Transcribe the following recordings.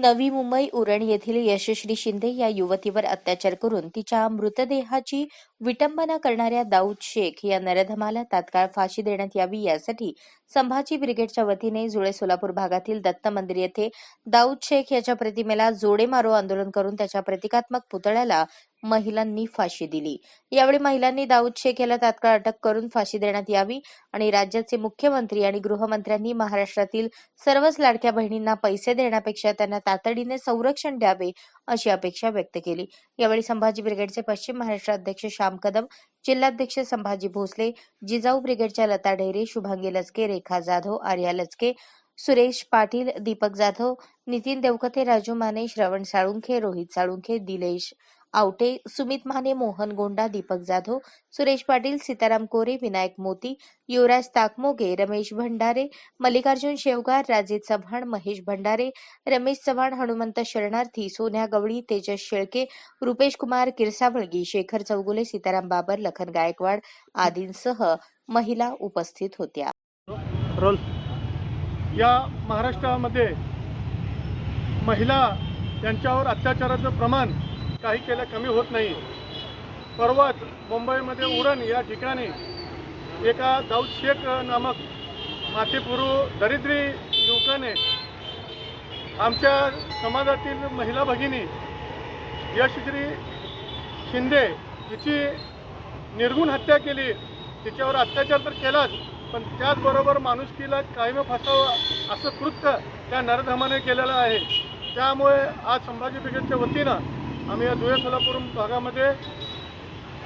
नवी मुंबई उरण येथील यशश्री शिंदे या युवतीवर अत्याचार करून तिच्या मृतदेहाची विटंबना करणाऱ्या दाऊद शेख या नरधमाला तात्काळ फाशी देण्यात यावी यासाठी संभाजी ब्रिगेडच्या वतीने जुळे सोलापूर भागातील दत्त मंदिर येथे दाऊद शेख याच्या प्रतिमेला जोडे मारो आंदोलन करून त्याच्या प्रतिकात्मक पुतळ्याला महिलांनी फाशी दिली. यावेळी महिलांनी दाऊद शेख याला तात्काळ अटक करून फाशी देण्यात यावी आणि राज्याचे मुख्यमंत्री आणि गृहमंत्र्यांनी महाराष्ट्रातील सर्वच लाडक्या बहिणींना पैसे देण्यापेक्षा त्यांना तातडीने संरक्षण द्यावे अशी अपेक्षा व्यक्त केली. यावेळी संभाजी ब्रिगेडचे पश्चिम महाराष्ट्र अध्यक्ष श्याम कदम जिल्हाध्यक्ष संभाजी भोसले जिजाऊ ब्रिगेडच्या लता ढेरे शुभांगी लचके रेखा जाधव आर्या लचके सुरेश पाटील दीपक जाधव नितीन देवकते राजू माने श्रवण साळुंखे रोहित साळुंखे दिलेश आवटे सुमित माने मोहन गोंडा दीपक जाधव सुरेश पाटील सीताराम कोरे विनायक मोती युवराज ताकमोगे रमेश भंडारे मल्लिकार्जुन शेवगार राजेश चव्हाण महेश भंडारे रमेश चव्हाण हनुमंत शरणार्थी सोन्या गवळी तेजस शेळके रुपेश कुमार किरसावळगी शेखर चौगुले सीताराम बाबर लखन गायकवाड आदींसह महिला उपस्थित होत्या. रोल. या महाराष्ट्रामध्ये महिला यांच्यावर अत्याचाराचं प्रमाण काही केलं कमी होत नाही. परवाच मुंबईमध्ये उरण या ठिकाणी एका दाऊद शेख नामक माथेपुरू दरिद्री युवकाने आमच्या समाजातील महिला भगिनी यशश्री शिंदे हिची निर्गुण हत्या केली. तिच्यावर अत्याचार तर केलाच पण त्याचबरोबर माणुसकीला कायम फसावं असं कृत्य त्या नरधमाने केलेलं आहे. त्यामुळे आज संभाजी ब्रिगेडच्या वतीनं आम्ही या धुळे सोलापूर भागामध्ये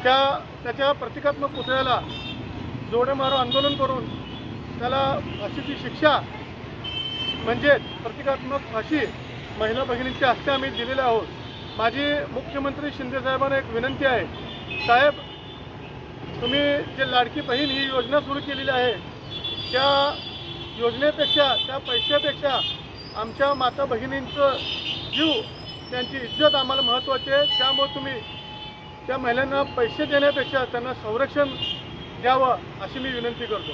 त्या त्याच्या प्रतिकात्मक पुतळ्याला जोडेमारो आंदोलन करून त्याला फाशीची शिक्षा म्हणजे प्रतिकात्मक फाशी महिला भगिनींच्या हस्ते आम्ही दिलेले आहोत. माझी मुख्यमंत्री शिंदेसाहेबांना एक विनंती आहे. साहेब तुम्ही जे लाडकी बहीण ही योजना सुरू केलेली आहे त्या योजनेपेक्षा त्या पैशापेक्षा आमच्या माता भगिनींचं जीव त्यांची इज्जत आम्हाला महत्त्वाची आहे. त्यामुळे तुम्ही त्या महिलांना पैसे देण्यापेक्षा त्यांना संरक्षण द्यावं अशी मी विनंती करतो.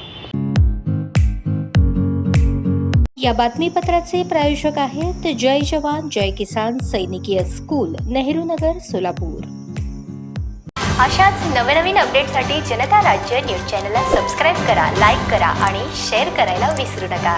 या बातमीपत्राचे प्रायोजक आहेत जय जवान जय किसान सैनिकीय स्कूल नेहरू नगर सोलापूर. अशाच नवनवीन अपडेटसाठी जनता राज्य न्यूज चॅनलला सबस्क्राईब करा लाईक करा आणि शेअर करायला विसरू नका.